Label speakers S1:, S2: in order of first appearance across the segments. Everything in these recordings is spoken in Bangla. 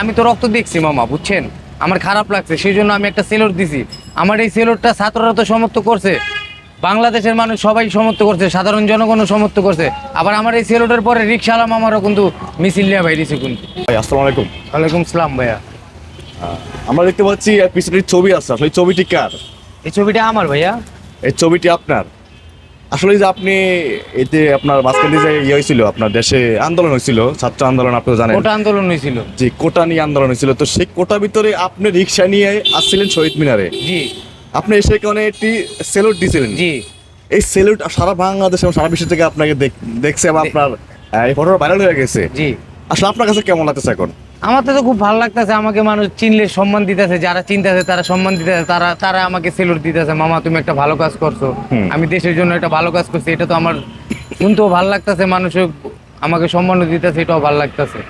S1: আমি তো রক্ত দেখছি মামা বুঝছেন? আমার খারাপ লাগছে সেই জন্য আমি একটা সেলর দিছি। আমার এই সেলরটা ছাত্ররা তো সমর্থ করছে। বাংলাদেশের মানুষ সবাই সমর্থ করছে সাধারণ জনগণও সমর্থ করছে। আবার আমার এই সেলরের পরে রিক্সাওয়ালা মামারও কিন্তু মিছিল নিয়ে বাইরেছে কিন্তু।
S2: ভাই আসসালামু আলাইকুম।
S1: ওয়ালাইকুম সালাম ভাইয়া।
S2: আমরা দেখতে পাচ্ছি এর পিছনে একটি ছবি আছে আসলে ছবিটি কার?
S1: এই ছবিটা আমার ভাইয়া।
S2: এই ছবিটি আপনার? আসলে যে আপনি এতে আপনার মাঝখানে যে ইয়ে হয়েছিল আপনার দেশে আন্দোলন হয়েছিল ছাত্র আন্দোলন আপনি জানেন।
S1: ওটা আন্দোলন হয়েছিল।
S2: যে কোটা নিয়ে আন্দোলন হয়েছিল। তো সেই কোটা ভিতরে আপনি রিক্সা নিয়ে আসছিলেন শহীদ মিনারে।
S1: জি।
S2: আপনি এসে এখানে একটি সেলুট দিয়েছিলেন
S1: জি।
S2: এই সেলুট সারা বাংলাদেশ এবং সারা বিশ্ব থেকে আপনাকে দেখছে এবং আপনার এই ফটোটা ভাইরাল হয়ে গেছে।
S1: জি।
S2: আসলে আপনার কাছে কেমন লাগতেছে এখন?
S1: আমার তো খুব ভালো লাগতেছে আমাকে মানুষ চিনলে সম্মান দিতেছে যারা চিনতেছে তারা সম্মান দিতেছে তারা তারা আমাকে সেলুট দিতেছে মামা তুমি একটা ভালো কাজ করছ আমি দেশের জন্য একটা ভালো কাজ করছি এটা তো আমার শুনতেও ভালো লাগতেছে মানুষ আমাকে সম্মানও দিতেছে এটাও ভালো লাগতেছে।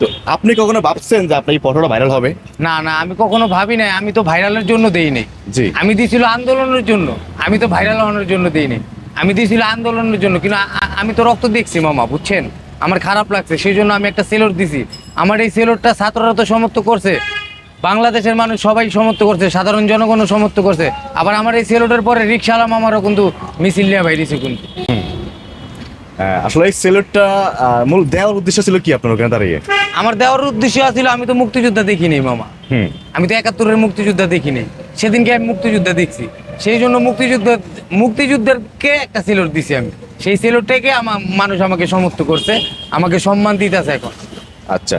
S2: তো আপনি কখনো ভাবছেন যে আপনার এই ফটোটা ভাইরাল হবে?
S1: না না আমি কখনো ভাবি নাই আমি তো ভাইরালের জন্য দেই নাই।
S2: জি।
S1: আমি দিয়েছিল আন্দোলনের জন্য আমি তো ভাইরাল হওয়ার জন্য দিই নাই। আমি দিয়েছিল আন্দোলনের জন্য কিন্তু আমি তো রক্ত দেখছি মামা বুঝছেন? আমার খারাপ লাগছে সেই জন্য আমি একটা সেলর দিছি। আমার এই সেলরটা ছাত্ররা তো সমর্থ করছে। বাংলাদেশের মানুষ সবাই সমর্থ করছে সাধারণ জনগণও সমর্থ করছে। আবার আমার এই সেলরের পরে রিক্সাওয়ালা মামারও কিন্তু মিছিল নিয়ে বাইরেছে কিন্তু
S2: আসলে এই সেলুটটা মূল দেওয়ার উদ্দেশ্য ছিল কি আপনার ওখানে দাঁড়িয়ে?
S1: আমার দেওয়ার উদ্দেশ্য ছিল আমি তো মুক্তিযোদ্ধা দেখিনি মামা। আমি তো একাত্তরের মুক্তিযোদ্ধা দেখিনি। সেদিনকে আমি মুক্তিযোদ্ধা দেখছি। সেই জন্য মুক্তিযুদ্ধ মুক্তিযুদ্ধেরকে একটা সেলর দিছি আমি। সেই সেলরটাকে আমার মানুষ আমাকে সমর্থ করছে আমাকে সম্মান দিতেছে এখন।
S2: আচ্ছা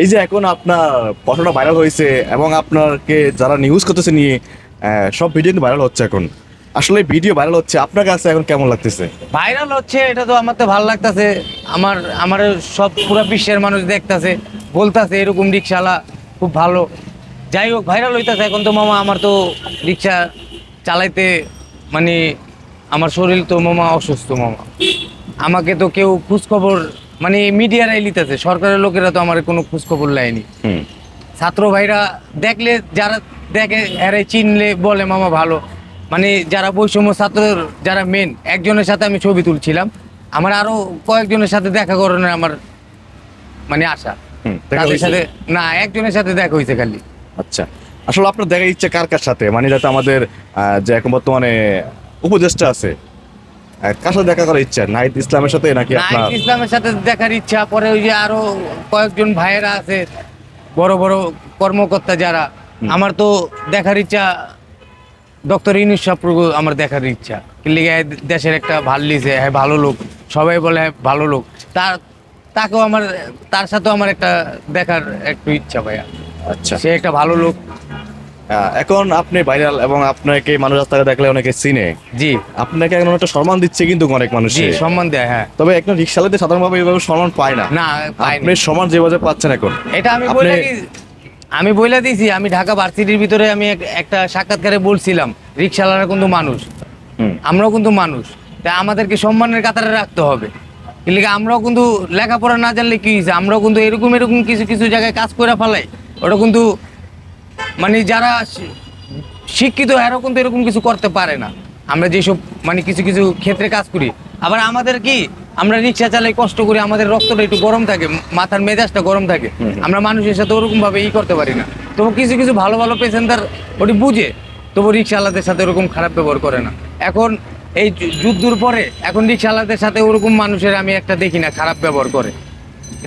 S2: এই যে এখন আপনার ফটোটা ভাইরাল হয়েছে এবং আপনাকে যারা নিউজ করতেছে নিয়ে সব ভিডিও কিন্তু ভাইরাল হচ্ছে এখন। আসলে ভিডিও ভাইরাল হচ্ছে আপনার কাছে এখন কেমন লাগতেছে?
S1: ভাইরাল হচ্ছে এটা তো আমার তো ভালো লাগতেছে। আমার আমার সব পুরো বিশ্বের মানুষ দেখতাছে বলতাছে এরকম রিক্সাওয়ালা খুব ভালো। যাই হোক ভাইরাল হইতাছে এখন তো মামা আমার তো রিক্সা চালাইতে মানে আমার শরীর তো মামা অসুস্থ মামা। আমাকে তো কেউ খোঁজখবর মানে মিডিয়ারাই লিতেছে সরকারের লোকেরা তো আমার কোনো খোঁজখবর
S2: হুম।
S1: ছাত্র ভাইরা দেখলে যারা দেখে এরে চিনলে বলে মামা ভালো। মানে যারা বৈষম্য ছাত্র যারা মেন একজনের সাথে আমি ছবি তুলছিলাম। আমার আরও কয়েকজনের সাথে দেখা করানোর আমার মানে আশা। তাদের সাথে না একজনের সাথে দেখা হয়েছে খালি।
S2: আচ্ছা। আসলে আপনার দেখার ইচ্ছে কার কার সাথে? মানে যাতে আমাদের যে এখন বর্তমানে উপদেষ্টা আছে। কার সাথে দেখা করার ইচ্ছা? নাহিদ ইসলামের সাথে নাকি আপনার
S1: ইসলামের সাথে দেখার ইচ্ছা পরে ওই যে আরও কয়েকজন ভাইয়েরা আছে বড় বড় কর্মকর্তা যারা আমার তো দেখার ইচ্ছা ডক্টর ইনুস সাপ্রু আমার দেখার ইচ্ছা। কিন্তু দেশের একটা ভালো লিছে হ্যাঁ ভালো লোক। সবাই বলে হ্যাঁ ভালো লোক। তার তাকেও আমার তার সাথেও আমার একটা দেখার একটু ইচ্ছা ভাইয়া।
S2: আচ্ছা।
S1: সে একটা ভালো লোক।
S2: এখন আপনি ভাইরাল এবং আপনাকে মানুষ রাস্তায় দেখলে অনেকে চিনে।
S1: জি।
S2: আপনাকে এখন একটা সম্মান দিচ্ছে কিন্তু অনেক মানুষ।
S1: সম্মান দেয় হ্যাঁ।
S2: তবে একজন রিক্সালাতে সাধারণভাবে এইভাবে সম্মান পায় না।
S1: না
S2: আপনি সমান যেভাবে পাচ্ছেন এখন।
S1: এটা আমি বলে আমি বলে দিছি আমি ঢাকা ভার্সিটির ভিতরে আমি একটা সাক্ষাৎকারে বলছিলাম রিক্সাওয়ালারা কিন্তু মানুষ।
S2: হুম।
S1: আমরাও কিন্তু মানুষ। তাই আমাদেরকে সম্মানের কাতারে রাখতে হবে। কিন্তু আমরাও কিন্তু লেখাপড়া না জানলে কি হয়েছে? আমরাও কিন্তু এরকম এরকম কিছু কিছু জায়গায় কাজ করে ফেলাই। ওটা কিন্তু মানে যারা শিক্ষিত এরাও কিন্তু এরকম কিছু করতে পারে না। আমরা যেসব মানে কিছু কিছু ক্ষেত্রে কাজ করি। আবার আমাদের কি আমরা রিক্সা চালাই কষ্ট করি আমাদের রক্তটা একটু গরম থাকে মাথার মেজাজটা গরম থাকে। আমরা মানুষের সাথে ওরকম ভাবে ই করতে পারি না। তবু কিছু কিছু ভালো ভালো পেসেঞ্জার ওটি বুঝে তবু রিক্সাওয়ালাদের সাথে ওরকম খারাপ ব্যবহার করে না। এখন এই যুদ্ধর পরে এখন রিক্সাওয়ালাদের সাথে ওরকম মানুষের আমি একটা দেখি না খারাপ ব্যবহার করে।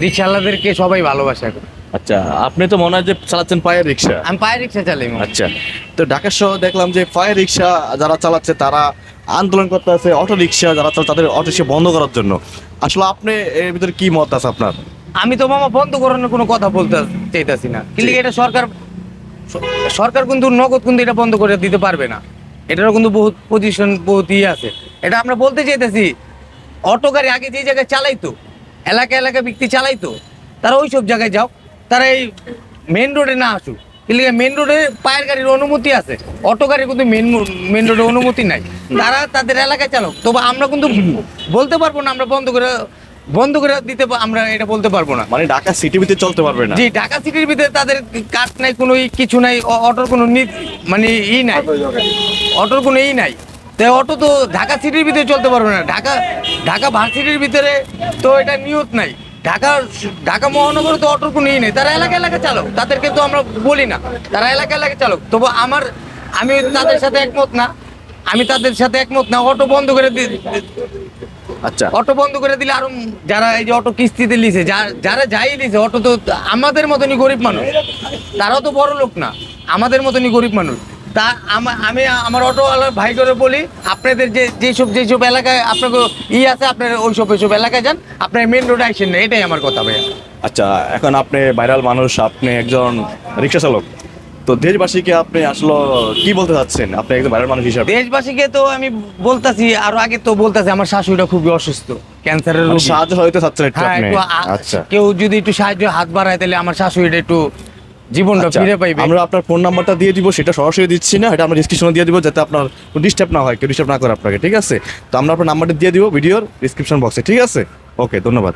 S1: রিক্সাওয়ালাদেরকে সবাই ভালোবাসে এখন।
S2: আচ্ছা আপনি তো মনে হয় যে চালাচ্ছেন পায়ের রিক্সা।
S1: আমি পায়ে রিক্সা চালাই
S2: আচ্ছা তো ঢাকা শহর দেখলাম যে ফায়ার রিক্সা যারা চালাচ্ছে তারা আন্দোলন করতে আছে অটো রিক্সা যারা চালাচ্ছে তাদের অটো রিক্সা বন্ধ করার জন্য। আসলে আপনি এর ভিতরে কি মত আছে আপনার?
S1: আমি তো মামা বন্ধ করানোর কোনো কথা বলতে চাইতাছি না। কিন্তু এটা সরকার সরকার কিন্তু নগদ কিন্তু এটা বন্ধ করে দিতে পারবে না। এটারও কিন্তু বহুত পজিশন বহুত ইয়ে আছে। এটা আমরা বলতে চাইতেছি অটো গাড়ি আগে যে জায়গায় চালাইতো এলাকা এলাকা ব্যক্তি চালাইতো তারা ওই সব জায়গায় যাও। তারা এই মেন রোডে না আসুক। কিন্তু মেন রোডে পায়ের গাড়ির অনুমতি আছে। অটো গাড়ি কিন্তু মেন মেন রোডে অনুমতি নাই। তারা তাদের এলাকায় চালক। তবে আমরা কিন্তু বলতে পারব না আমরা বন্ধ করে বন্ধ করে দিতে আমরা এটা বলতে পারব না।
S2: মানে ঢাকা সিটির ভিতরে চলতে পারবে না।
S1: জি ঢাকা সিটির ভিতরে তাদের কাট নাই কোনো কিছু নাই অটোর কোনো মানে ই নাই। অটোর কোনো ই নাই। তাই অটো তো ঢাকা সিটির ভিতরে চলতে পারবে না। ঢাকা ঢাকা ভার্সিটির ভিতরে তো এটা নিয়ত নাই। ঢাকা ঢাকা মহানগরে তো অটোর কোনো ই নেই। তারা এলাকা এলাকা চালক তাদেরকে তো আমরা বলি না। তারা এলাকা এলাকা চালক। তবু আমার আমি তাদের সাথে একমত না। আমি তাদের সাথে একমত না। অটো বন্ধ করে
S2: আচ্ছা।
S1: অটো বন্ধ করে দিলে আরও যারা এই যে অটো কিস্তিতে লিছে যারা যাই লিছে অটো তো আমাদের মতনই গরিব মানুষ। তারাও তো বড় লোক না। আমাদের মতনই গরিব মানুষ। তা আমা- আমি আমার অটোওয়ালার ভাই করে বলি আপনাদের যে যেসব যেসব এলাকায় আপনাকে ই আছে আপনার ওইসব ওইসব এলাকায় যান আপনার মেন রোডে আসেন না এটাই আমার কথা ভাইয়া।
S2: আচ্ছা এখন আপনি ভাইরাল মানুষ আপনি একজন রিক্সা চালক তো দেশবাসীকে আপনি আসলে কি বলতে চাচ্ছেন? আপনি একজন ভাইরাল মানুষ হিসাবে।
S1: দেশবাসীকে তো আমি বলতাছি আরও আগে তো বলতাছি আমার শাশুড়িটা খুবই অসুস্থ ক্যান্সারের রোগী।
S2: সাহায্য হইতে চাচ্ছেন একটু
S1: হ্যাঁ
S2: আপনি? আচ্ছা।
S1: কেউ যদি একটু সাহায্য হাত বাড়ায় তাহলে আমার শাশুড়িটা একটু জীবনটা
S2: আচ্ছা,
S1: ফিরে পাইবে।
S2: আমরা আপনার ফোন নাম্বারটা দিয়ে দিব সেটা সরাসরি দিচ্ছি না এটা আমরা ডিসক্রিপশনে দিয়ে দিব যাতে আপনার ডিস্টার্ব না হয় কেউ ডিস্টার্ব না করে আপনাকে ঠিক আছে? তো আমরা আপনার নাম্বারটা দিয়ে দিব ভিডিওর ডিসক্রিপশন বক্সে ঠিক আছে? ওকে ধন্যবাদ।